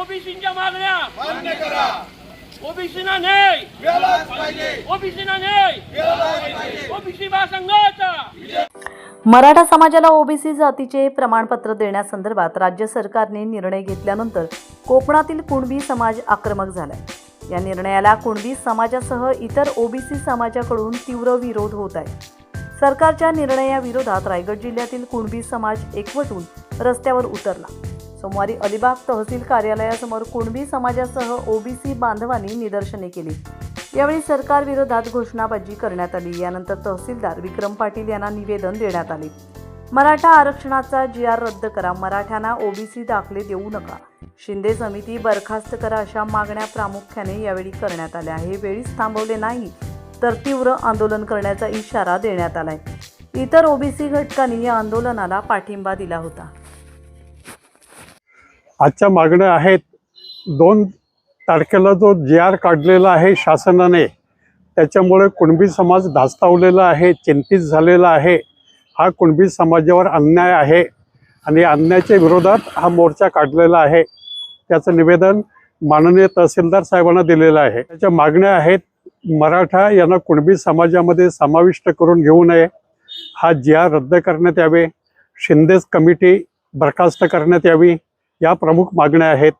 ओबीसीच्या मागण्या. मान्य करा. ओबीसीना न्याय. मिळालाच पाहिजे. ओबीसीना न्याय. मिळालाच पाहिजे. ओबीसी महासंघाचा मराठा समाजाला ओबीसी जातीचे प्रमाणपत्र देण्यासंदर्भात राज्य सरकारने निर्णय घेतल्यानंतर कोकणातील कुणबी समाज आक्रमक झालाय. या निर्णयाला कुणबी समाजासह इतर ओबीसी समाजाकडून तीव्र विरोध होत आहे. सरकारच्या निर्णयाविरोधात रायगड जिल्ह्यातील कुणबी समाज एकवटून रस्त्यावर उतरला. सोमवारी अलिबाग तहसील कार्यालयासमोर कुणबी समाजासह ओबीसी बांधवांनी निदर्शने केली. यावेळी सरकारविरोधात घोषणाबाजी करण्यात आली. यानंतर तहसीलदार विक्रम पाटील यांना निवेदन देण्यात आले. मराठा आरक्षणाचा जी आर रद्द करा. मराठ्यांना ओबीसी दाखले देऊ नका. शिंदे समिती बरखास्त करा अशा मागण्या प्रामुख्याने यावेळी करण्यात आल्या. हे वेळीच थांबवले नाही तर तीव्र आंदोलन करण्याचा इशारा देण्यात आलाय. इतर ओबीसी घटकांनी या आंदोलनाला पाठिंबा दिला होता. आजच्या मागण्या आहेत. दोन तारखेला जो जी आर काढलेला आहे शासनाने त्याच्यामुळे कुणबी समाज धास्तावलेला आहे चिंतित झालेला आहे. हा कुणबी समाजावर अन्याय आहे आणि अन्यायाच्या विरोधात हा मोर्चा काढलेला आहे. त्याचं निवेदन माननीय तहसीलदार साहेबांना दिलेलं आहे. त्याच्या मागण्या आहेत मराठा यांना कुणबी समाजामध्ये समाविष्ट करून घेऊ नये. हा जी आर रद्द करण्यात यावे. शिंदेच कमिटी बरखास्त करण्यात यावी. या प्रमुख मागण्या आहेत.